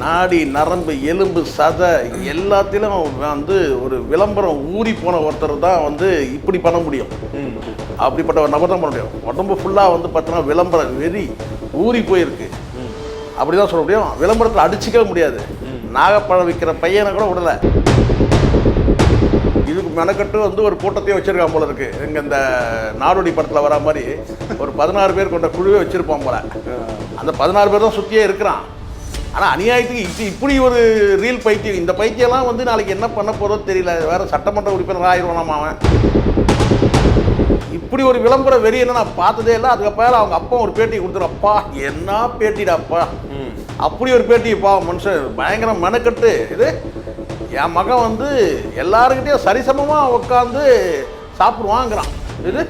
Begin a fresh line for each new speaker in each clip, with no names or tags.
நாடி நரம்பு எலும்பு சதை எல்லாத்திலும் வந்து ஒரு விளம்பரம் ஊறி போன ஒருத்தர் தான் வந்து இப்படி பண்ண முடியும். அப்படிப்பட்ட ஒரு நபர் தான் பண்ண முடியும். உடம்பு ஃபுல்லாக வந்து பார்த்தோன்னா விளம்பரம் வெறி ஊறி போயிருக்கு. அப்படி தான் சொல்ல முடியும். விளம்பரத்தில் அடிச்சிக்கவே முடியாது. நாகப்பழம் விற்கிற பையனை கூட விடலை. இதுக்கு மெனக்கட்டு வந்து ஒரு கூட்டத்தையே வச்சிருக்கான் போல இருக்கு. இங்கே இந்த நாடோடி படத்தில் வர மாதிரி ஒரு பதினாறு பேர் கொண்ட குழுவே வச்சுருப்போம் போல. அந்த பதினாறு பேர் தான் சுற்றியே இருக்கிறான். ஆனால் அநியாயத்துக்கு இது இப்படி ஒரு ரீல் பைத்தியம் இந்த பைத்தியம்லாம் வந்து நாளைக்கு என்ன பண்ண போறதோ தெரியல. வேற சட்டமன்ற உறுப்பினர் ஆயிடுவானாமா அவன்? இப்படி ஒரு விளம்பர வெறி என்ன நான் பார்த்ததே இல்லை. அதுக்கப்புறம் அவங்க அப்பா ஒரு பேட்டி கொடுத்துரு அப்பா என்ன பேட்டிடா அப்பா? அப்படி ஒரு பேட்டி பா மனுஷன் பயங்கர மெனக்கட்டு. இது என் மகன் வந்து எல்லாருக்கிட்டையும் சரிசமமாக உட்காந்து சாப்பிடுவாங்கிறான். இது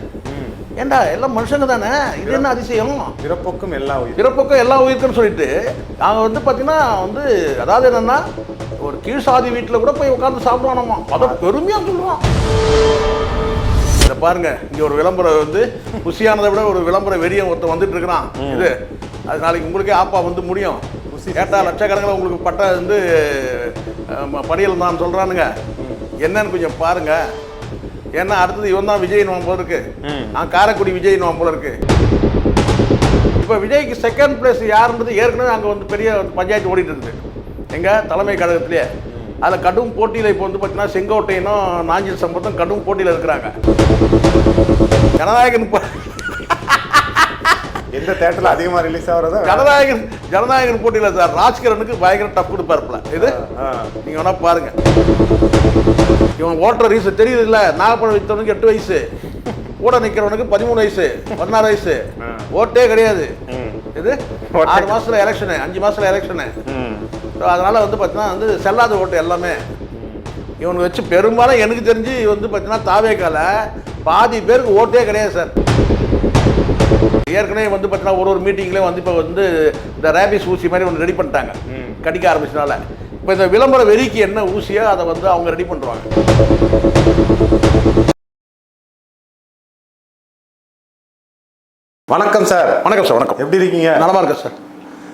ஏண்டா எல்லாம் மனுஷங்க தானே? இது என்ன அதிசயம்?
பிறப்புக்கும் எல்லா உயிர்
பிறப்புக்கும் எல்லா உயிருக்குன்னு சொல்லிட்டு நாங்கள் வந்து பார்த்தீங்கன்னா வந்து அதாவது என்னன்னா ஒரு கீழ் சாதி வீட்டில் கூட போய் உட்காந்து சாப்பிடுவானாமா அதை பெருமையாக சொல்லுவான் இதை பாருங்க இங்க ஒரு விளம்பரம் வந்து குஷியானதை விட ஒரு விளம்பர வெறியன் ஒருத்தன் வந்துட்டு இருக்கிறான். இது அது நாளைக்கு உங்களுக்கே ஆப்பா வந்து முடியும். கேட்டா லட்சக்கணக்கில் உங்களுக்கு பட்டை வந்து அஹ், படியல் தான் சொல்றானுங்க. என்னன்னு கொஞ்சம் பாருங்க. ஏன்னா அடுத்தது இவன் தான் விஜய் போல இருக்கு. நான் காரைக்குடி விஜய் போல இருக்கு. இப்போ விஜய்க்கு செகண்ட் பிளேஸ் யாருன்றது ஏற்கனவே அங்கே வந்து பெரிய பஞ்சாயத்து ஓடிட்டு இருக்குது எங்க? தலைமை கழகத்திலேயே அதில் கடும் போட்டியில் இப்போ வந்து பார்த்தீங்கன்னா செங்கோட்டையனும் நாஞ்சில் சம்பத்தும் கடும் போட்டியில் இருக்கிறாங்க. ஜனநாயகன்
எந்த தேட்டர்ல அதிகமா ரிலீஸ் ஆகுறதோ?
ஜனநாயகன் ஜனநாயகன் போட்டியில் சார் ராஜ்கிரனுக்கு பயங்கர டஃப் கொடுப்பாருப்பல. இது?
ஆ.
நீங்க வேணா பாருங்க. இவன் ஓட்டுற ரீஸ் தெரியுது இல்ல நாகப்பழம் வித்தவனுக்கு எட்டு வயசு. கூட நிக்கிறவனுக்கு பதிமூணு வயசு பதினாறு வயசு. ஓட்டே கிடையாது. இது? ஆறு மாசத்துல எலெக்ஷனு அஞ்சு மாசத்துல எலெக்ஷனு. அதனால வந்து பார்த்தீங்கன்னா வந்து செல்லாத ஓட்டு எல்லாமே. இவனுக்கு வச்சு பெரும்பாலும் எனக்கு தெரிஞ்சு வந்து பார்த்தீங்கன்னா தாவேக்கால பாதி பேருக்கு ஓட்டே கிடையாது சார். ஏற்கனவே வந்து பார்த்தீங்கன்னா ஒரு ஒரு மீட்டிங்லேயும் வந்து இப்போ வந்து இந்த ரேபிஸ் ஊசி மாதிரி ஒன்று ரெடி பண்ணிட்டாங்க. கடிக்க ஆரம்பிச்சனால இப்போ இந்த விளம்பர வெறிக்கு என்ன ஊசியோ அதை வந்து அவங்க ரெடி பண்ணுறாங்க
வணக்கம் சார்
வணக்கம் சார் வணக்கம்.
எப்படி இருக்கீங்க?
நலமா இருக்கேன் சார்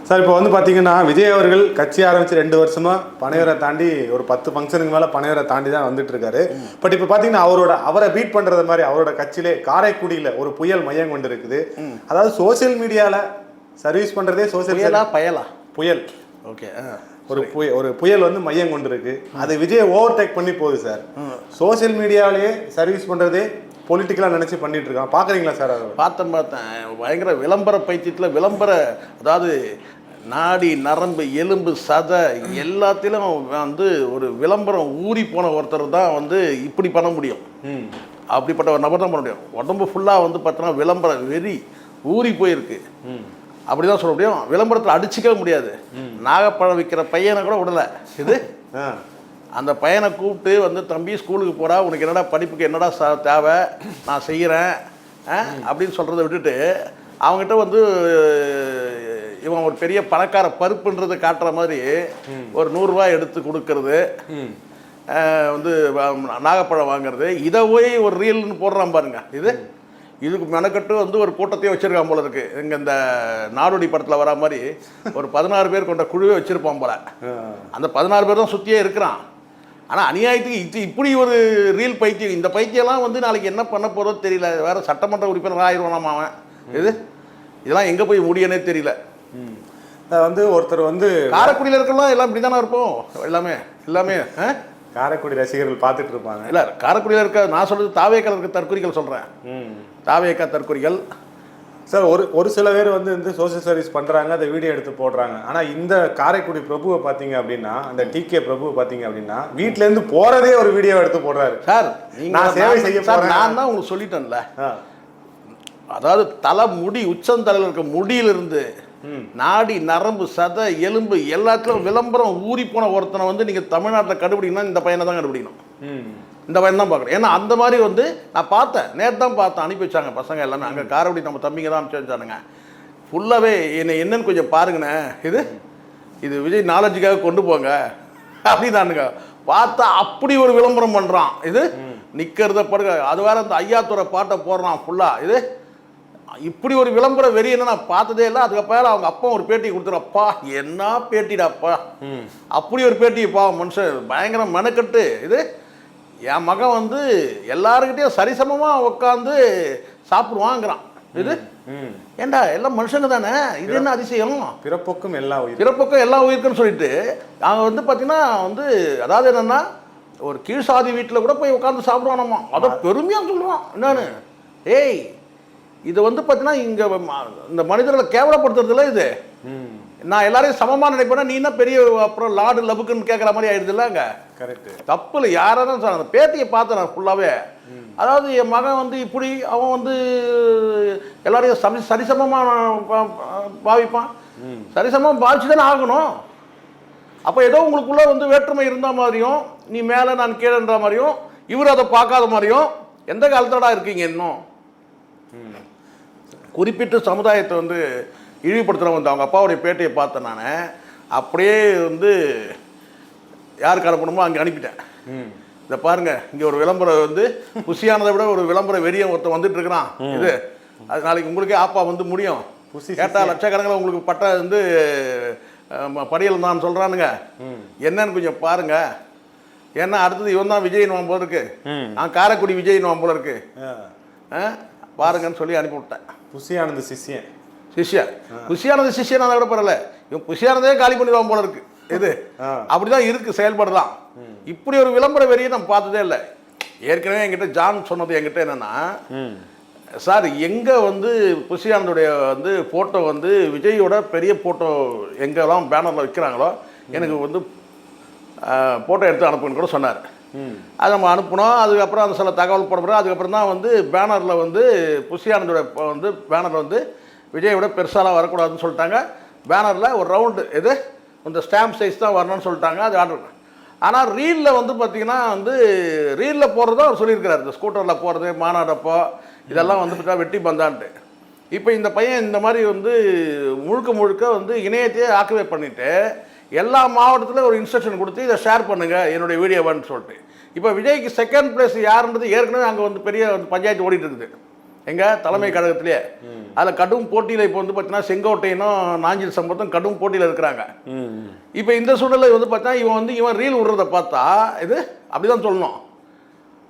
சார் இப்போ வந்து பாத்தீங்கன்னா விஜய் அவர்கள் கட்சி ஆரம்பிச்சு ரெண்டு வருஷமா பனையூரை தாண்டி ஒரு பத்து ஃபங்க்ஷனுக்கு மேல பனையூரை தாண்டி தான் வந்துட்டு இருக்காரு பட் இப்போ பாத்தீங்கன்னா அவரோட அவரை பீட் பண்றது மாதிரி அவரோட கட்சியிலே காரைக்குடியில ஒரு புயல் மையம் கொண்டு இருக்குது. அதாவது சோஷியல் மீடியால சர்வீஸ் பண்றதே சோஷியல்
புயலா பயலா?
புயல்.
ஓகே
ஒரு புய ஒரு புயல் வந்து மையம் கொண்டு இருக்கு அது விஜய் ஓவர் டேக் பண்ணி போகுது சார் சோஷியல் மீடியாவிலேயே சர்வீஸ் பண்றதே பொலிட்டிக்கலா நினைச்சு பண்ணிட்டு இருக்கான். பாக்குறீங்களா சார் அதை?
பார்த்தேன் பார்த்தேன். பயங்கர விளம்பர பைத்தியத்தில் விளம்பர அதாவது நாடி நரம்பு எலும்பு சதை எல்லாத்திலும் வந்து ஒரு விளம்பரம் ஊறி போன ஒருத்தர் தான் வந்து இப்படி பண்ண முடியும். அப்படிப்பட்ட ஒரு நபர் தான் பண்ண முடியும். உடம்பு ஃபுல்லாக வந்து பார்த்தோன்னா விளம்பரம் வெறி ஊறி போயிருக்கு. அப்படி தான் சொல்ல முடியும். விளம்பரத்தில் அடிச்சிக்கவே முடியாது. நாகப்பழம் விற்கிற பையனை கூட விடலை. இது? அந்த பையனை கூப்பிட்டு வந்து தம்பி ஸ்கூலுக்கு போடா. உனக்கு என்னடா படிப்புக்கு என்னடா ச தேவை? நான் செய்கிறேன் அப்படின்னு சொல்கிறத விட்டுட்டு அவங்ககிட்ட வந்து இவன் ஒரு பெரிய பணக்கார பருப்புன்றதை காட்டுற மாதிரி ஒரு நூறுரூவா எடுத்து கொடுக்கறது. வந்து நாகப்பழம் வாங்குறது. இதை போய் ஒரு ரீல்னு போடுறான் பாருங்க. இது? இதுக்கு மெனக்கட்டு வந்து ஒரு கூட்டத்தையே வச்சிருக்கான் போல இருக்கு. எங்க இந்த நாடோடி படத்தில் வர மாதிரி ஒரு பதினாறு பேர் கொண்ட குழுவே வச்சிருப்பான் போல. அந்த பதினாறு பேர் தான் சுற்றியே இருக்கிறான். ஆனால் அநியாயத்துக்கு இது இப்படி ஒரு ரீல் பைத்தியம் இந்த பைத்தியம்லாம் வந்து நாளைக்கு என்ன பண்ண போகிறதோ தெரியல. வேற சட்டமன்ற உறுப்பினர் ஆயிடுவானாமா அவன்? இது இதெல்லாம் எங்கே போய் முடியனே தெரியல.
வந்து ஒருத்தர் வந்து
காரைக்குடியில் இருக்கலாம் எல்லாம் இப்படி தானே இருப்போம்? எல்லாமே எல்லாமே?
காரைக்குடி ரசிகர்கள் பார்த்துட்டு இருப்பாங்க.
இல்லை காரைக்குடியில் இருக்க நான் சொல்றது தாவேக்கல் இருக்க தற்கொலைகள் சொல்கிறேன். தாவேக்கா தற்கொலைகள்
சார் ஒரு ஒரு சில பேர் வந்து இந்த சோஷியல் சர்வீஸ் பண்றாங்க அதை வீடியோ எடுத்து போடுறாங்க ஆனா இந்த காரைக்குடி பிரபுவை பாத்தீங்க அப்படின்னா அந்த டிகே பிரபுவை பாத்தீங்க அப்படின்னா வீட்ல இருந்து போறதே ஒரு வீடியோ எடுத்து போடுறாரு
சார்
நான் சேவை செய்ய
சார். நான் தான் உங்களுக்கு சொல்லிட்டேன்ல. அதாவது தலை முடி உச்சந்தலையில் இருக்க முடியிலிருந்து. நாடி நரம்பு சதை எலும்பு எல்லாத்துலயும் விளம்பரம் ஊறி போன ஒருத்தனை வந்து நீங்கள் தமிழ்நாட்டில் கண்டுபிடிக்கணும்னா இந்த பையனை தான் கண்டுபிடிக்கணும். இந்த பையன் தான் பார்க்குறேன். ஏன்னா அந்த மாதிரி வந்து நான் பார்த்தேன். நேற்று தான் பார்த்தேன். அனுப்பி வச்சாங்க பசங்க எல்லாமே. அங்கே காரைக்குடி நம்ம தம்பிங்க தான் அனுப்பிச்சு வச்சானுங்க. ஃபுல்லாகவே என்னை என்னன்னு கொஞ்சம் பாருங்கண்ணே. இது இது விஜய் நாலேஜுக்காக கொண்டு போங்க. அப்படின்னானுங்க பார்த்தா அப்படி ஒரு விளம்பரம் பண்ணுறான் இது நிற்கிறத படுக்க அது வேற அந்த ஐயாத்துறை பாட்டை போடுறான் ஃபுல்லாக இது இப்படி ஒரு விளம்பர வெறியன்னு நான் பார்த்ததே இல்லை. அதுக்கப்புறம் அவங்க அப்பா ஒரு பேட்டி கொடுத்துருப்பா என்ன பேட்டிடாப்பா. அப்படி ஒரு பேட்டிப்பா மனுஷன். பயங்கர மெனக்கட்டு. இது என் மகன் வந்து எல்லாருக்கிட்டையும் சரிசமமாக உட்காந்து சாப்பிடுவாங்கிறான். இது?
ம்
ஏண்டா எல்லாம் மனுஷங்க தானே? இது என்ன அதிசயம்?
பிறப்புக்கும் எல்லா உயிர்
பிறப்புக்கும் எல்லாம் உயிருக்குன்னு சொல்லிட்டு அவங்க வந்து பார்த்தீங்கன்னா வந்து அதாவது என்னன்னா ஒரு கீழ் சாதி வீட்டில் கூட போய் உட்காந்து சாப்பிடுவானாமா? அதை பெருமையாக சொல்லுவான். என்னன்னு? ஏய் இது வந்து பார்த்தீங்கன்னா இங்கே இந்த மனிதர்களை கேவலப்படுத்துறதுல இது. நான் எல்லாரையும் சமமாக நினைப்பேன்னா நீ என்ன பெரிய அப்புறம் லாடு லபுக்குன்னு கேட்குற மாதிரி ஆயிடுதுல்ல அங்கே?
கரெக்ட்
தப்பு இல்லை யாராலும் சார் அந்த பேட்டியை பார்த்தேன் நான் ஃபுல்லாகவே அதாவது என் மகன் வந்து இப்படி அவன் வந்து எல்லாரையும் சமி சரிசமமாக பாவிப்பான். சரிசமமாக பாவிச்சு தானே ஆகணும். அப்போ ஏதோ உங்களுக்குள்ள வந்து வேற்றுமை இருந்த மாதிரியும் நீ மேலே நான் கீழேன்ற மாதிரியும் இவர் அதை பார்க்காத மாதிரியும் எந்த காலத்தோட இருக்கீங்க இன்னும்? குறிப்பிட்ட சமுதாயத்தை வந்து இழிவுபடுத்துகிறவங்க வந்து அவங்க அப்பாவுடைய பேட்டியை பார்த்தேன் நான். அப்படியே வந்து யாருக்கு அனுப்பணுமோ அங்கே அனுப்பிட்டேன். இதை பாருங்க இங்கே ஒரு விளம்பரம் வந்து குசியானதை விட ஒரு விளம்பர வெறியன் ஒருத்தன் வந்துட்டு இருக்கிறான். இது. அது நாளைக்கு உங்களுக்கே ஆப்பா வந்து முடியும்.
புசி
கேட்டால் லட்சக்கணக்கில் உங்களுக்கு பட்ட வந்து படியல் தான் சொல்கிறானுங்க என்னன்னு கொஞ்சம் பாருங்க. ஏன்னா அடுத்தது இவன் தான் விஜய் போல இருக்கு. நான் காரைக்குடி விஜய் போல இருக்கு. பாருங்கன்னு சொல்லி அனுப்பி
புசியானந்த சிஷ்யன்.
சிஷ்யா. புஷியானது சிஷ்யன் அதை விட பரவாயில்ல. இவன் புஷியானதே காலி பண்ணிடுவான் போல இருக்கு. இது. அப்படிதான் இருக்கு செயல்படலாம். இப்படி ஒரு விளம்பர வெறியை நம்ம பார்த்ததே இல்லை. ஏற்கனவே என்கிட்ட ஜான் சொன்னது என்கிட்ட என்னன்னா சார் எங்கே வந்து புஷியானதுடைய வந்து ஃபோட்டோ வந்து விஜயோட பெரிய ஃபோட்டோ எங்கெல்லாம் பேனரில் வைக்கிறாங்களோ எனக்கு வந்து ஃபோட்டோ எடுத்து அனுப்புன்னு கூட சொன்னார். அதை நம்ம அனுப்பினோம். அதுக்கப்புறம் அந்த சில தகவல் போடப்படுறோம் அதுக்கப்புறம் தான் வந்து பேனரில் வந்து புஷியானந்தோட வந்து பேனர் வந்து விஜயை விட பெருசாலாம் வரக்கூடாதுன்னு சொல்லிட்டாங்க. பேனரில் ஒரு ரவுண்டு எது? இந்த ஸ்டாம்ப் சைஸ் தான் வரணும்னு சொல்லிட்டாங்க. அது ஆர்டர் ஆனால் ரீலில் வந்து பார்த்திங்கன்னா வந்து ரீலில் போகிறதும் அவர் சொல்லியிருக்கிறார். இந்த ஸ்கூட்டரில் போகிறது மாநாடப்போ இதெல்லாம் வந்து வெட்டி பந்தான்ட்டு. இப்போ இந்த பையன் இந்த மாதிரி வந்து முழுக்க முழுக்க வந்து இணையத்தையே ஆக்குவே பண்ணிவிட்டு எல்லா மாவட்டத்திலும் ஒரு இன்ஸ்ட்ரக்ஷன் கொடுத்து இதை ஷேர் பண்ணுங்கள் என்னுடைய வீடியோவான்னு சொல்லிட்டு. இப்போ விஜய்க்கு செகண்ட் பிளேஸ் யாருன்றது ஏற்கனவே அங்கே வந்து பெரிய பஞ்சாயத்து ஓடிட்டு இருக்குது எங்க? தலைமை கழகத்திலே. அதில் கடும் போட்டியில் இப்போ வந்து பார்த்தீங்கன்னா செங்கோட்டையனும் நாஞ்சில் சம்பத்தும் கடும் போட்டியில் இருக்கிறாங்க. இப்போ இந்த சூழ்நிலை வந்து பார்த்தா இவன் வந்து இவன் ரீல் விடுறத பார்த்தா இது? அப்படிதான் சொல்லணும்.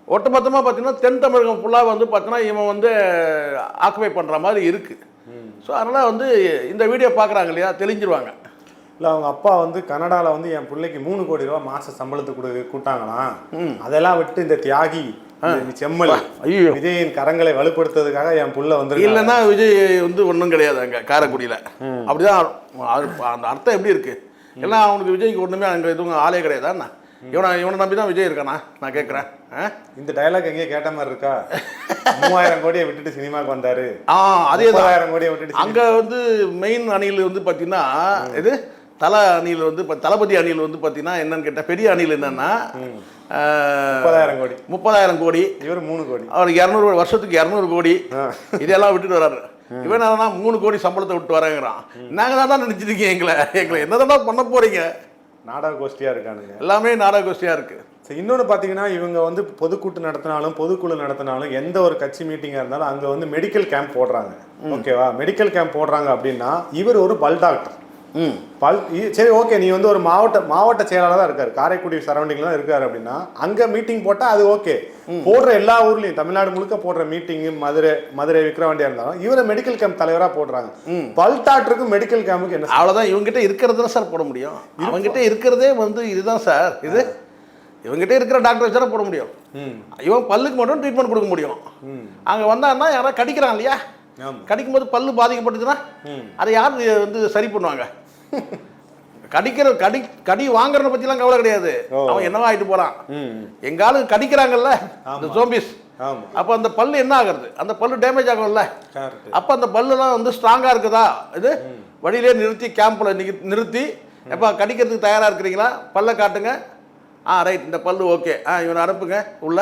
ஒட்டுமொத்தமாக பார்த்தீங்கன்னா தென் தமிழகம் ஃபுல்லாக வந்து பார்த்தீங்கன்னா இவன் வந்து ஆக்குபை பண்ணுற மாதிரி இருக்குது ஸோ அதனால் வந்து இந்த வீடியோ பார்க்குறாங்க இல்லையா? தெளிஞ்சிருவாங்க.
இல்லை அவங்க அப்பா வந்து கனடால வந்து என் பிள்ளைக்கு மூணு கோடி ரூபா மாச சம்பளத்துக்கு கொடு கூட்டாங்களாம். அதெல்லாம் விட்டு இந்த தியாகி செம்மல்
ஐயோ
விஜயின் கரங்களை வலுப்படுத்துறதுக்காக என் புள்ள வந்து
இல்லைன்னா விஜய் வந்து ஒன்றும் கிடையாது அங்கே காரைக்குடியில். அப்படிதான் அந்த அர்த்தம் எப்படி இருக்கு? ஏன்னா அவனுக்கு விஜய்க்கு ஒன்றுமே அங்கே எதுவும் ஆளே கிடையாதா என்ன? இவனை இவனை நம்பி தான் விஜய் இருக்கானா? நான் கேட்குறேன்
இந்த டயலாக் எங்கேயே கேட்ட மாதிரி இருக்கா? மூவாயிரம் கோடியை விட்டுட்டு சினிமாக்கு வந்தாரு.
ஆ அதே தான்
முப்பதாயிரம் கோடியை விட்டுட்டு
அங்க வந்து மெயின் அணியில் வந்து பார்த்தீங்கன்னா இது தல அணியில் வந்து இப்ப தளபதி அணியில் வந்து பார்த்தீங்கன்னா என்னன்னு கேட்டால் பெரிய அணியில் என்னன்னா
முப்பதாயிரம் கோடி.
முப்பதாயிரம் கோடி.
இவர் மூணு கோடி.
அவர் இரநூறு வருஷத்துக்கு இரநூறு கோடி. இதெல்லாம் விட்டுட்டு வர்றாரு இவன் என்னன்னா மூணு கோடி சம்பளத்தை விட்டு வரேங்கிறான். நாங்கள் தான் நினச்சிருக்கீங்க எங்களை. எங்களை என்ன பண்ண போறீங்க?
நாடக கோஷ்டியா இருக்கானுங்க.
எல்லாமே நாடக கோஷ்டியாக இருக்கு.
சரி, இன்னொன்னு பாத்தீங்கன்னா இவங்க வந்து பொதுக்கூட்டு நடத்தினாலும் பொதுக்குழு நடத்தினாலும் எந்த ஒரு கட்சி மீட்டிங்கா இருந்தாலும் அங்க வந்து மெடிக்கல் கேம்ப் போடுறாங்க. ஓகேவா? மெடிக்கல் கேம்ப் போடுறாங்க அப்படின்னா இவர் ஒரு பல் டாக்டர்
ம்.
பல் சரி ஓகே நீ வந்து ஒரு மாவட்ட மாவட்ட செயலாளர் தான் இருக்காரு. காரைக்குடி சரௌண்டிங்ல தான் இருக்காரு அப்படின்னா அங்க மீட்டிங் போட்டா அது ஓகே. போடுற எல்லா ஊர்லயும் தமிழ்நாடு முழுக்க போடுற மீட்டிங் மதுரை மதுரை விக்கிரவாண்டியா இருந்தாலும் இவரை மெடிக்கல் கேம்ப் தலைவரா போடுறாங்க. பல் டாக்டருக்கு மெடிக்கல் கேம்புக்கு என்ன
அவ்வளோதான் இவங்ககிட்ட இருக்கிறது சார் போட முடியும். அவங்ககிட்ட இருக்கிறதே வந்து இதுதான் சார். இது இவங்ககிட்ட இருக்கிற டாக்டர் வச்சு தான் போட முடியும். இவன் பல்லுக்கு மட்டும் ட்ரீட்மெண்ட் கொடுக்க முடியும். அங்கே வந்தான்னா யாராவது கடிக்கிறான் இல்லையா? கடிக்கும்போது பல்லு பாதிக்கப்பட்டுச்சுன்னா அதை யார் வந்து சரி பண்ணுவாங்க? கடிக்கிற கடி கடி வாங்குறத பற்றிலாம் கவலை கிடையாது. அவன் என்னவா ஆயிட்டு போகிறான்
ம்.
எங்காலும் கடிக்கிறாங்கல்ல இந்த ஜோம்பிஸ்
ஆமா.
அப்போ அந்த பல்லு என்ன ஆகுறது? அந்த பல்லு டேமேஜ் ஆகும்ல. அப்போ அந்த பல்லுலாம் வந்து ஸ்ட்ராங்காக இருக்குதா? இது வழியிலே நிறுத்தி கேம்பில் நிறுத்தி எப்போ கடிக்கிறதுக்கு தயாராக இருக்கிறீங்களா? பல்லை காட்டுங்க. ஆ ரைட் இந்த பல்லு ஓகே ஆ இவனை அனுப்புங்க. உள்ள.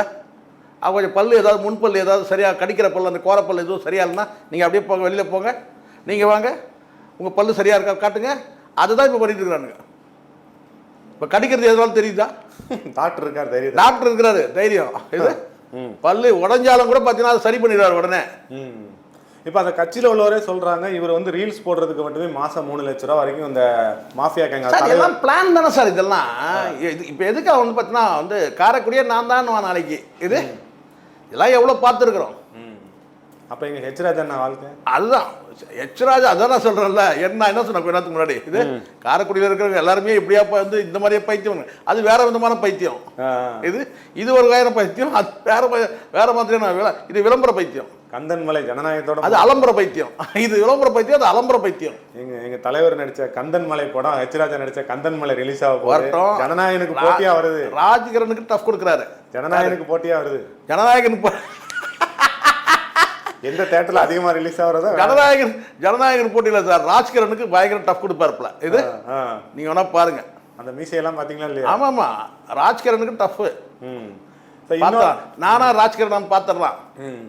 ஆ கொஞ்சம் பல்லு ஏதாவது முன்பல் ஏதாவது சரியாக கடிக்கிற பல்லு அந்த கோரப்பல் எதுவும் சரியா இல்லைன்னா நீங்கள் அப்படியே போங்க வெளியில் போங்க. நீங்கள் வாங்க. உங்கள் பல்லு சரியாக இருக்கா? காட்டுங்க. அதுதான் இப்போ பண்ணிட்டு இருக்கிறானுங்க. இப்போ கடிக்கிறது எதுனாலும் தெரியுதா?
டாக்டர் இருக்கார் தைரியம்.
டாக்டர் இருக்கிறாரு தைரியம். இது பல்லு உடஞ்சாலும் கூட பார்த்தீங்கன்னா அதை சரி பண்ணிடுவார் உடனே.
இப்போ அந்த கட்சியில உள்ளவரே சொல்றாங்க இவர் வந்து ரீல்ஸ் போடுறதுக்கு மட்டுமே மாசம் மூணு லட்ச ரூபா வரைக்கும் இந்த மாஃபியா கேங்க
எல்லாம் பிளான் தானே சார் இதெல்லாம்? இது இப்போ எதுக்கு வந்து பார்த்தீங்கன்னா வந்து காரைக்குடியே நான் தான் நாளைக்கு. இது இதெல்லாம் எவ்வளோ பார்த்துருக்குறோம்.
அப்ப எங்க ஹெச் ராஜா அண்ணா வாழ்க்கை?
அதுதான். எச்ராஜ் அதான் நான் சொல்கிறேன்ல என்ன என்ன சொன்ன கொஞ்ச நேரத்துக்கு முன்னாடி? இது காரைக்குடியில் இருக்கிறவங்க எல்லாருமே இப்படியா வந்து இந்த மாதிரியே பைத்தியம் அது வேற விதமான பைத்தியம். இது இது ஒரு வேற பைத்தியம் அது வேற வேற மாதிரியான இது விளம்பர பைத்தியம்.
கந்தன் மலை ஜனநாயகத்தோட
அது அலம்பர பைத்தியம். இது விளம்பர பைத்தியம் அது அலம்பர பைத்தியம்.
எங்க எங்க தலைவர் நடிச்ச கந்தன் மலை படம் ஹெச் ராஜா நடிச்ச கந்தன் மலை ரிலீஸ் ஆக
வரட்டும்.
ஜனநாயகனுக்கு போட்டியா வருது?
ராஜ்கிரனுக்கு டஃப் கொடுக்குறாரு.
ஜனநாயகனுக்கு போட்டியா வருது?
ஜனநாயகன் போ-
எந்த தேட்டர்ல அதிகமா ரிலீஸ் ஆகுறதோ
ஜனநாயகன் ஜனநாயகன் போட்டியில் சார் ராஜ்கிரனுக்கு பயங்கர டஃப் கொடுப்பாருப்ல இது
ஆ.
நீங்க வேணா பாருங்க.
அந்த மீசையெல்லாம் பாத்தீங்களா இல்லையா?
ஆமா ஆமா ராஜ்கிரனுக்கு டஃப்
ம். So,
பார்த்தா
இன்னும்
நானா ராஜ்கிரண் பார்த்துடலாம்.
ம்.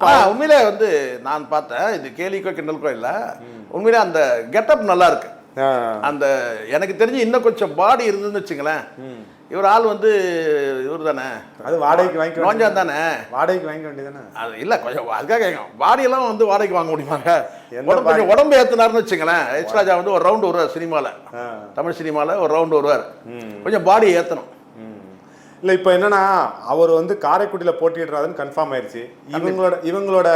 ஆனா உண்மையிலே வந்து நான் பார்த்தேன் இது கேலிக்கோ கிண்டலுக்கோ இல்லை. உண்மையிலே அந்த கெட்டப் நல்லா இருக்கு. அந்த எனக்கு தெரிஞ்சு இன்னும் கொஞ்சம் பாடி இருந்ததுன்னு வச்சுங்களேன். இவர் ஆள் வந்து இவர் தானே?
அது வாடகைக்கு வாங்கிக்க
நோஞ்சா தானே?
வாடகைக்கு வாங்கிக்க வேண்டியதானே
அது இல்ல கொஞ்சம் அதுக்காக கேட்கும் பாடியெல்லாம் வந்து வாடகைக்கு வாங்க முடியுமாங்க? உடம்பு கொஞ்சம் உடம்பு ஏத்துனாருன்னு வச்சுங்களேன். எச் ராஜா வந்து ஒரு ரவுண்டு வருவார் சினிமால.
ஆ.
தமிழ் சினிமால ஒரு ரவுண்டு வருவார். கொஞ்சம் பாடி ஏத்தணும்.
ம். இல்ல இப்போ என்னன்னா அவர் வந்து காரைக்குடியில போட்டியிடுறாருன்னு கன்ஃபார்ம் ஆயிருச்சு. இவங்களோட இவங்களோட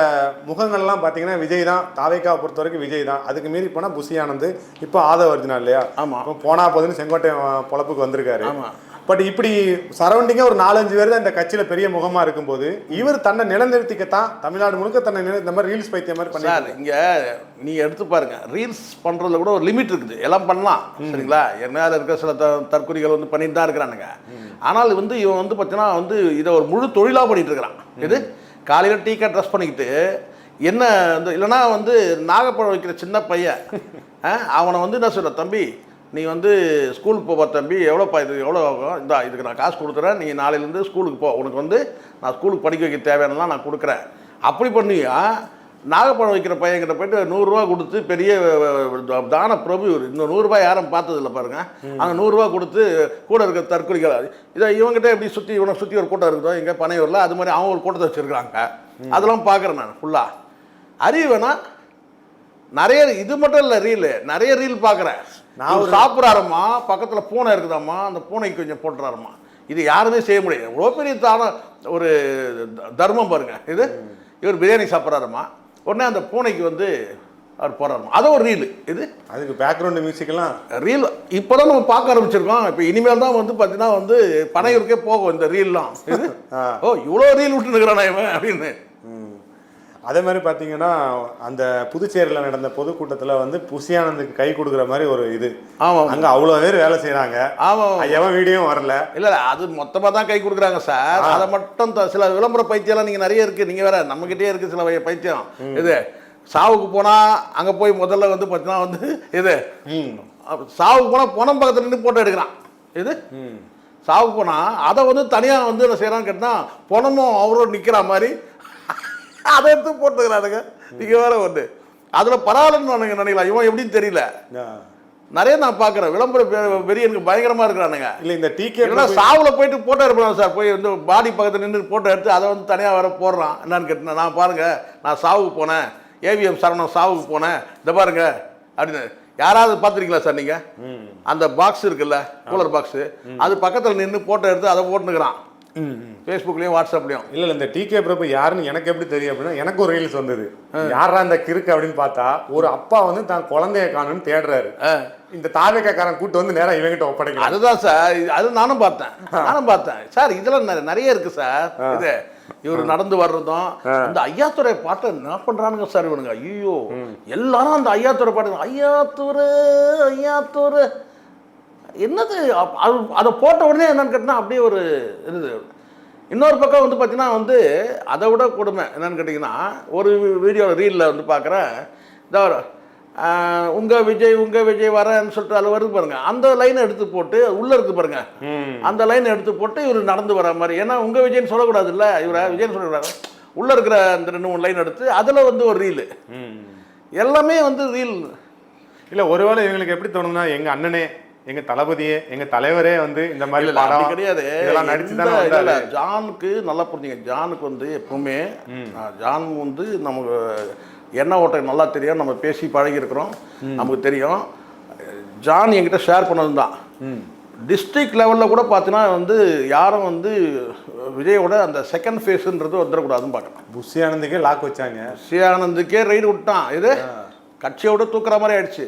முகங்கள்லாம் பாத்தீங்கன்னா விஜய் தான். தாவேக்காவை பொறுத்த வரைக்கும் விஜய் தான். அதுக்கு மீறி போனா புசி ஆனந்த் இப்போ ஆதவ அர்ஜுனா இல்லையா?
ஆமா.
இப்போ போனா போதுன்னு செங்கோட்டை பொழப்புக்கு வந்திருக்காரு.
ஆமா.
பட் இப்படி சரௌண்டிங்கா ஒரு நாலஞ்சு பேர் தான் இந்த கட்சியில பெரிய முகமா இருக்கும்போது இவர் தன்னை நிலைநிறுத்திக்கத்தான் தமிழ்நாடு முழுக்க தன்னை இந்த மாதிரி ரீல்ஸ் பைத்தியம் மாதிரி பண்ணி
சார் இங்க நீங்க எடுத்து பாருங்க. ரீல்ஸ் பண்றதுல கூட ஒரு லிமிட் இருக்குது. எல்லாம் பண்ணலாம். சரிங்களா? என் மேல இருக்க சில த தற்கொலைகள் வந்து பண்ணிட்டு தான் இருக்கிறானுங்க. ஆனால் வந்து இவன் வந்து பார்த்தீங்கன்னா வந்து இதை ஒரு முழு தொழிலா பண்ணிட்டு இருக்கிறான். இது காலையில டீக்கா ட்ரெஸ் பண்ணிக்கிட்டு என்ன வந்து இல்லைன்னா வந்து நாகப்பழம் வைக்கிற சின்ன பையன் அவனை வந்து என்ன சொல்ற தம்பி நீ வந்து ஸ்கூலுக்கு போப்பா தம்பி எவ்வளோப்பா இது எவ்வளோ ஆகும்? இந்தா இதுக்கு நான் காசு கொடுத்துறேன். நீ நாளையிலேருந்து ஸ்கூலுக்கு போ. உனக்கு வந்து நான் ஸ்கூலுக்கு படிக்க வைக்க தேவையானலாம் நான் கொடுக்குறேன். அப்படி பண்ணியா நாகப்பழம் வைக்கிற பையன்கிட்ட போயிட்டு நூறுரூவா கொடுத்து பெரிய தான பிரபு இவர். இந்த நூறுரூவா யாரும் பார்த்ததில்ல பாருங்க. அந்த நூறுரூவா கொடுத்து கூட இருக்க தற்கொலைகள் இதை இவங்ககிட்ட எப்படி சுற்றி இவனை சுற்றி ஒரு கூட்டம் இருக்குதோ இங்கே பனையூரில் அது மாதிரி அவங்க ஒரு கூட்டத்தை வச்சுருக்காங்க அதெல்லாம் பார்க்குறேன் நான் ஃபுல்லாக அறிவு வேணா நிறைய இது மட்டும் இல்லை ரீல் நிறைய ரீல் பார்க்குறேன். நான் சாப்பிட்றாருமா பக்கத்தில் பூனை இருக்குதாம்மா அந்த பூனைக்கு கொஞ்சம் போட்டுறாருமா இது யாருமே செய்ய முடியாது. எவ்வளோ பெரிய தான ஒரு தர்மம் பாருங்க. இது இவர் பிரியாணி சாப்பிட்றாருமா உடனே அந்த பூனைக்கு வந்து அவர் போடுறாருமா அது ஒரு ரீல் இது.
அதுக்கு பேக்ரவுண்ட் மியூசிக் எல்லாம்
ரீல் இப்போ தான் நம்ம பார்க்க ஆரம்பிச்சிருக்கோம். இப்போ இனிமேல் தான் வந்து பார்த்தீங்கன்னா வந்து பனையூருக்கே போகும் இந்த ரீல்லாம் இது. ஓ இவ்வளோ ரீல் விட்டுனுக்குறானா இவன் அப்படின்னு.
அதே மாதிரி பார்த்தீங்கன்னா அந்த புதுச்சேரியில் நடந்த பொதுக்கூட்டத்தில் வந்து புசியானந்துக்கு கை கொடுக்குற மாதிரி ஒரு இது.
ஆமாம்
அங்கே அவ்வளோ பேர் வேலை செய்கிறாங்க
ஆமாம்
எவன் வீடியோவும் வரல.
இல்ல அது மொத்தமா தான் கை கொடுக்குறாங்க சார். அதை மட்டும் சில விளம்பர பைத்தியம்லாம் நீங்க நிறைய இருக்கு. நீங்க வேற நம்மகிட்டயே இருக்கு சில பைத்தியம். இது சாவுக்கு போனா அங்க போய் முதல்ல வந்து பார்த்தீங்கன்னா வந்து இது சாவுக்கு போனா பணம் பக்கத்துல நின்று போட்டோ எடுக்கிறான். இது?
ம்.
சாவுக்கு போனா அதை வந்து தனியா வந்து என்ன செய்யறான்னு கேட்டா பணமும் அவரோட நிக்கிற மாதிரி அதை எடுத்து போட்டுக்கிறானுங்க. நீங்க வேற ஒன்று அதுல பரவாயில்லன்னு நினைக்கலாம். இவன் எப்படின்னு தெரியல. நிறைய நான் பார்க்குறேன். விளம்பர பெ- பெரியனுக்கு பயங்கரமா இருக்கிறானுங்க.
இல்ல இந்த டிகே
இல்லைன்னா சாவுல போயிட்டு போட்டோ எடுக்கலாம் சார். போய் வந்து பாடி பக்கத்துல நின்று போட்டோ எடுத்து அதை வந்து தனியாக வர போடுறான். என்னன்னு கேட்டேன் நான் பாருங்க நான் சாவுக்கு போனேன். ஏவிஎம் சரணம் சாவுக்கு போனேன். இந்த பாருங்க அப்படின்னு. யாராவது பார்த்துருக்கீங்களா சார் நீங்க?
ம்.
அந்த பாக்ஸ் இருக்குல்ல கூலர் பாக்ஸ் அது பக்கத்துல நின்று போட்டோ எடுத்து அதை போட்டுனுக்குறான். ஃபேஸ்புக்லேயும் வாட்ஸ்அப்லேயும்
இல்ல இல்ல இந்த டிகே பிரபு யாருன்னு எனக்கு எப்படி தெரியும் அப்படின்னா எனக்கு ஒரு ரீல்ஸ் வந்தது. யாரா இந்த கிறுக்கு அப்படின்னு பார்த்தா ஒரு அப்பா வந்து தான் குழந்தைய காணும்னு தேடுறாரு. இந்த தாவேக்காரன் கூட்டு வந்து நேரா இவங்கிட்ட ஒப்படைக்கிறான்
அதுதான் சார் அது நானும் பார்த்தேன். நானும் பார்த்தேன். சார் இதெல்லாம் நிறைய- நிறைய இருக்கு சார். இது இவர் நடந்து வர்றதும் அந்த ஐயாத்துறை பாட்டை என்ன பண்றானுங்க சார் இவனுங்க? ஐயோ எல்லாரும் அந்த ஐயாத்துறை பாட்டு ஐயாத்துறை ஐயாத்துறை. என்னது அது அதை போட்ட உடனே என்னன்னு கேட்டினா அப்படியே ஒரு இது. இன்னொரு பக்கம் வந்து பார்த்தீங்கன்னா வந்து அதை விட கொடுமை. என்னன்னு கேட்டிங்கன்னா ஒரு வீடியோ ரீலில் வந்து பார்க்குறேன். இந்த உங்க விஜய் உங்க விஜய் வரேன்னு சொல்லிட்டு அதில் வருது பாருங்க. அந்த லைனை எடுத்து போட்டு உள்ள இருக்கு பாருங்க.
ம்.
அந்த லைனை எடுத்து போட்டு இவர் நடந்து வர மாதிரி. ஏன்னா உங்க விஜய்னு சொல்லக்கூடாது இல்ல இவரை விஜய்னு சொல்லக்கூடாது உள்ள இருக்கிற அந்த ரெண்டு மூணு லைன் எடுத்து அதுல வந்து ஒரு ரீல் எல்லாமே வந்து ரீல்
இல்ல ஒருவேளை இவங்களுக்கு எப்படி தோணும்னா எங்க அண்ணனே எங்க தளபதியே எங்க தலைவரே வந்து இந்த மாதிரி படம்
கிடையாது.
இதெல்லாம் நடிச்சு தானே
ஜானுக்கு நல்லா புரிஞ்சுங்க. ஜானுக்கு வந்து எப்பவுமே ஜான் வந்து நமக்கு என்ன ஓட்டம் நல்லா தெரியும் நம்ம பேசி பழகியிருக்கிறோம் நமக்கு தெரியும். ஜான் என்கிட்ட ஷேர் பண்ணது தான் டிஸ்ட்ரிக்ட் லெவலில் கூட பார்த்தீங்கன்னா வந்து யாரும் வந்து விஜயோட அந்த செகண்ட் ஃபேஸுன்றது வந்துடக்கூடாதுன்னு பார்க்குறேன்
புஷி ஆனந்துக்கே லாக் வச்சாங்க.
ஸ்ரீஆனந்துக்கே ரைடு விட்டான். இது கட்சியோட தூக்குற மாதிரி ஆயிடுச்சு.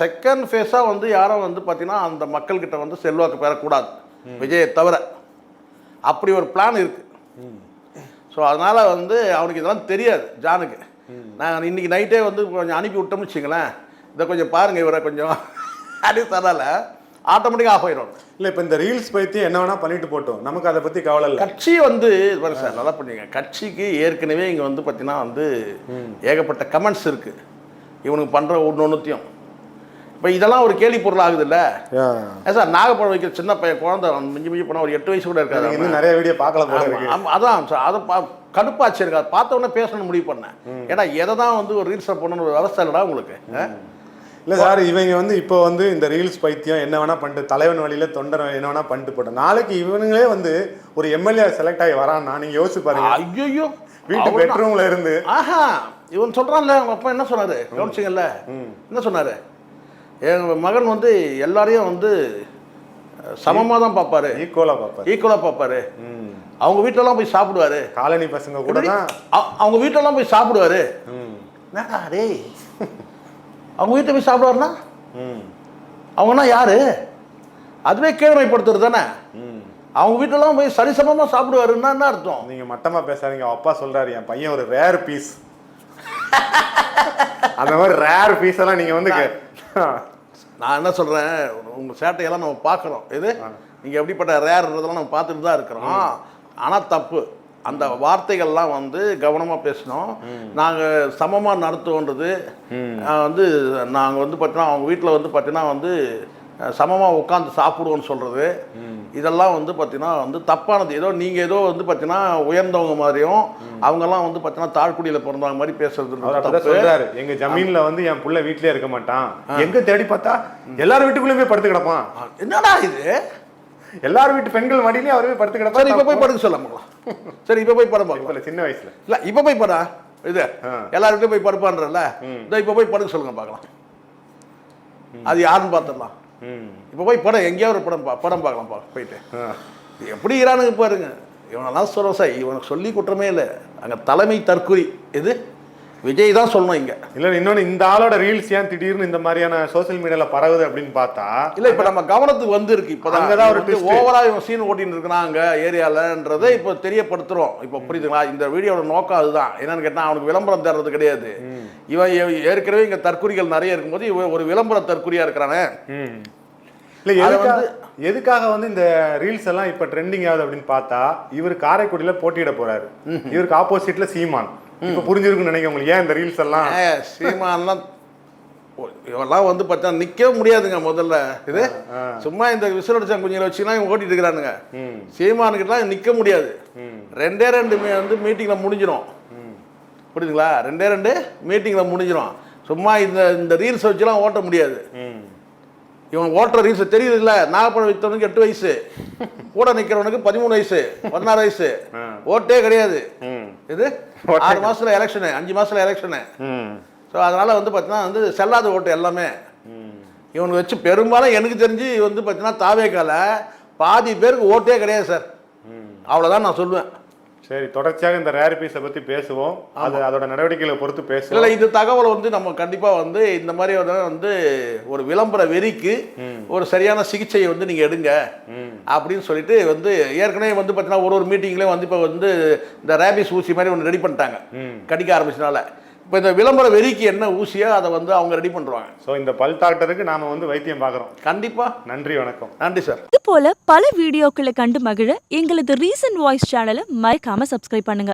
செகண்ட் ஃபேஸாக வந்து யாரும் வந்து பார்த்தீங்கன்னா அந்த மக்கள்கிட்ட வந்து செல்வாக்கு பெறக்கூடாது. விஜயை தவிர. அப்படி ஒரு பிளான் இருக்கு. ஸோ அதனால வந்து அவனுக்கு இதெல்லாம் தெரியாது ஜானுக்கு. நான் இன்னைக்கு நைட்டே வந்து கொஞ்சம் அனுப்பி விட்டோம்னு வச்சுங்களேன் இதை கொஞ்சம் பாருங்க இவரை கொஞ்சம். அப்படி தரால ஆட்டோமேட்டிக்காக ஆஃப் ஆயிடும்
இல்ல இப்ப இந்த ரீல்ஸ் பத்தி என்ன வேணா பண்ணிட்டு போட்டோம். நமக்கு அதை பத்தி கவலை இல்ல.
கட்சி வந்து சார் நல்லா பண்ணீங்க கட்சிக்கு ஏற்கனவே இங்கே வந்து பார்த்தீங்கன்னா வந்து ஏகப்பட்ட கமெண்ட்ஸ் இருக்கு. இவனுக்கு பண்ணுற ஒன்று ஒன்றுத்தையும் இப்போ இதெல்லாம் ஒரு கேலி பொருள் ஆகுதுல்ல? ஏன் சார் நாகப்பழம் வைக்கிற சின்ன பையன் குழந்தை மிஞ்சி மிஞ்சி போனால் ஒரு எட்டு வயசு கூட இருக்காது
நிறைய வீடியோ பார்க்கல போல
ஆமா,
இருக்கு.
ஆமா, அதான் சார் அதை பா கடுப்பாச்சு எனக்கு. அதை பார்த்த உடனே பேசணும்னு முடிவு பண்ணேன். ஏன்னா எதை தான் வந்து ஒரு ரீல்ஸை பண்ணணும்னு ஒரு அவஸ்தை இல்லடா உங்களுக்கு?
இல்ல சார் இவங்க வந்து இப்போ வந்து இந்த ரீல்ஸ் பைத்தியம் என்ன வேணா பண்ணிட்டு தலைவன் வழியில தொண்டர் என்ன வேணா பண்ணிட்டு போட்டோம். நாளைக்கு இவனுங்களே வந்து ஒரு எம்எல்ஏ செலக்ட் ஆகி வரான்னா நீங்க யோசிச்சு பாருங்க.
ஐயையோ
வீட்டு. பெட்ரூம்ல இருந்து
ஆஹா. இவன் சொல்றான்ல அவங்க அப்பா என்ன சொன்னாரு? கவனிச்சிங்கல்ல என்ன சொன்னாரு? என் மகன் வந்து எல்லாரையும் வந்து சமமாக தான் பார்ப்பாரு.
ஈக்குவலா பாப்பாரு
ஈக்குவலாக பார்ப்பாரு.
ம்.
அவங்க வீட்டிலலாம் போய் சாப்பிடுவாரு.
காலனி பசங்க கூட தான்.
அவங்க வீட்டிலலாம் போய் சாப்பிடுவாரு.
ம்.
என்னடா டேய்? அவங்க வீட்டை போய் சாப்பிடுவாருன்னா?
ம்.
அவங்கன்னா யாரு? அதுவே கீழ்மைப்படுத்துறது தானே?
ம்.
அவங்க வீட்டிலலாம் போய் சரிசமமாக சாப்பிடுவாருன்னா என்ன அர்த்தம்?
நீங்க மட்டமா பேசாதீங்க. அப்பா சொல்றாரு என் பையன் ஒரு ரேர் பீஸ் அந்த மாதிரி ரேர் பீஸ் எல்லாம் நீங்க வந்து
நான் என்ன சொல்கிறேன் உங்கள் சேட்டையெல்லாம் நம்ம பார்க்குறோம். இது நீங்கள் எப்படிப்பட்ட ரேர்ன்றதெல்லாம் நம்ம பார்த்துட்டு தான் இருக்கிறோம். ஆனால் தப்பு. அந்த வார்த்தைகள்லாம் வந்து கவனமாக பேசணும். நாங்கள் சமமாக நடத்துவோன்றது வந்து நாங்கள் வந்து பார்த்தீங்கன்னா அவங்க வீட்டில் வந்து பார்த்தீங்கன்னா வந்து சமமாக உட்காந்து சாப்பிடுவோன்னு சொல்கிறது இதெல்லாம் வந்து பார்த்தீங்கன்னா வந்து தப்பானது. ஏதோ நீங்கள் ஏதோ வந்து பார்த்தீங்கன்னா உயர்ந்தவங்க மாதிரியும் அவங்கெல்லாம் வந்து பார்த்தீங்கன்னா தாழ்குடியில் பிறந்தவங்க மாதிரி பேசுறது
சொல்றாரு. எங்க ஜமீன்ல வந்து என் புள்ள வீட்லயே இருக்க மாட்டான். எங்க தேடி பார்த்தா எல்லாரும் வீட்டுக்குள்ளேயும் படுத்து கிடப்பான்.
என்னடா இது?
எல்லார் வீட்டு பெண்கள் மடியிலயும் அவரே படுத்து
சரி
கிடப்பான்
இப்போ போய் படுக்க சொல்ல பார்க்கலாம். சரி இப்போ போய் படம் பார்க்கலாம்.
சின்ன வயசுல.
இல்ல இப்போ போய் படா. இது
ஆ.
எல்லாருக்கிட்டையும் போய் படுப்பான்றல இதோ இப்போ போய் படுக்க சொல்லுங்க பார்க்கலாம். அது யாருன்னு பார்த்துடலாம். இப்போ போய் படம் எங்கேயாவது ஒரு படம் பா படம் பார்க்கலாம்ப்பா போயிட்டு.
ஆ.
எப்படி ஈரானுக்கு பாருங்க. இவனெல்லாம் சொல்கிறோம் சார் இவனுக்கு சொல்லி குற்றமே இல்லை. அங்கே தலைமை தற்கொலை. எது? விஜய் தான் சொல்லணும் இங்கே.
இல்ல இன்னொன்னு இந்த ஆளோட ரீல்ஸ் ஏன் திடீர்னு இந்த மாதிரியான சோஷியல் மீடியால பரவுது அப்படின்னு பார்த்தா
இல்ல இப்ப நம்ம கவனத்துக்கு வந்திருக்கு. இப்பதான்
அங்கதான் ஒரு
வந்து. ஓவரா இவன் சீன் ஓட்டின்னு இருக்கிறான் அங்க ஏரியாலன்றதை இப்போ தெரியப்படுத்துறோம். இப்போ புரியுதுங்களா? இந்த வீடியோட நோக்கம் அதுதான். என்னன்னு கேட்டா அவனுக்கு விளம்பரம் தர்றது கிடையாது. இவன் ஏற்கனவே இங்க தற்குறிகள் நிறைய இருக்கும்போது இவன் ஒரு விளம்பர தற்குறியா இருக்கிறானே.
இல்ல எதுக்காக
வந்து-
எதுக்காக வந்து இந்த ரீல்ஸ் எல்லாம் இப்ப ட்ரெண்டிங் ஆகுது அப்படின்னு பார்த்தா இவர் காரைக்குடியில போட்டியிட போறாரு. இவருக்கு ஆப்போசிட்ல சீமான். இப்ப புரிஞ்சிருக்குன்னு நினைக்கிறேன் உங்களுக்கு. ஏன் இந்த ரீல்ஸ் எல்லாம்?
சீமான்லாம் இவெல்லாம் வந்து பார்த்தா நிக்கவே முடியாதுங்க முதல்ல. இது சும்மா இந்த விசிலடிச்சா குஞ்சில வச்சுலாம் இவன் ஓட்டிட்டு இருக்கிறானுங்க. சீமானுக்கிட்டலாம் நிக்க முடியாது. ரெண்டே ரெண்டு வந்து மீட்டிங்ல முடிஞ்சிடும். புரியுதுங்களா? ரெண்டே ரெண்டு மீட்டிங்கில் முடிஞ்சிடும் சும்மா இந்த இந்த ரீல்ஸ் வச்சுலாம் ஓட்ட முடியாது. இவன் ஓட்டுற ரீல்ஸ் தெரியுது இல்லை நாகப்பழம் வித்தவனுக்கு எட்டு வயசு கூட நிற்கிறவனுக்கு பதிமூணு வயசு பதினாறு வயசு. ஓட்டே கிடையாது. இது ஆறு மாசத்துல எலெக்ஷனு அஞ்சு மாசத்துல எலெக்ஷனு. ஸோ அதனால வந்து பார்த்தீங்கன்னா வந்து செல்லாத ஓட்டு எல்லாமே. இவனுக்கு வச்சு பெரும்பாலும் எனக்கு தெரிஞ்சு வந்து பார்த்தீங்கன்னா தாவேக்கால பாதி பேருக்கு ஓட்டே கிடையாது சார். அவ்வளோதான் நான் சொல்லுவேன்
சரி தொடர்ச்சியாக இந்த ரேர் பீஸை பத்தி பேசுவோம். அது அதோட நடவடிக்கைகளை பொறுத்து பேசுவோம்.
இல்லை இந்த தகவலை வந்து நம்ம கண்டிப்பாக வந்து இந்த மாதிரி ஒரு வந்து ஒரு விளம்பர வெறிக்கு ஒரு சரியான சிகிச்சையை வந்து நீங்கள் எடுங்க. அப்படின்னு சொல்லிட்டு வந்து ஏற்கனவே வந்து பார்த்தீங்கன்னா ஒரு ஒரு மீட்டிங்லேயும் வந்து இப்போ வந்து இந்த ரேபிஸ் ஊசி மாதிரி ஒன்று ரெடி பண்ணிட்டாங்க. கடிக்க ஆரம்பிச்சனால இப்போ இந்த விளம்பர வெறிக்கு என்ன ஊசியோ அதை வந்து அவங்க ரெடி பண்ணுறாங்க
ஸோ இந்த பல் டாக்டருக்கு நாம வந்து வைத்தியம் பார்க்குறோம்.
கண்டிப்பாக
நன்றி வணக்கம்.
நன்றி சார்
இது போல பல வீடியோக்களை கண்டு மகிழ எங்களது ரீசன்ட் வாய்ஸ் சேனலை மறக்காம சப்ஸ்கிரைப் பண்ணுங்க.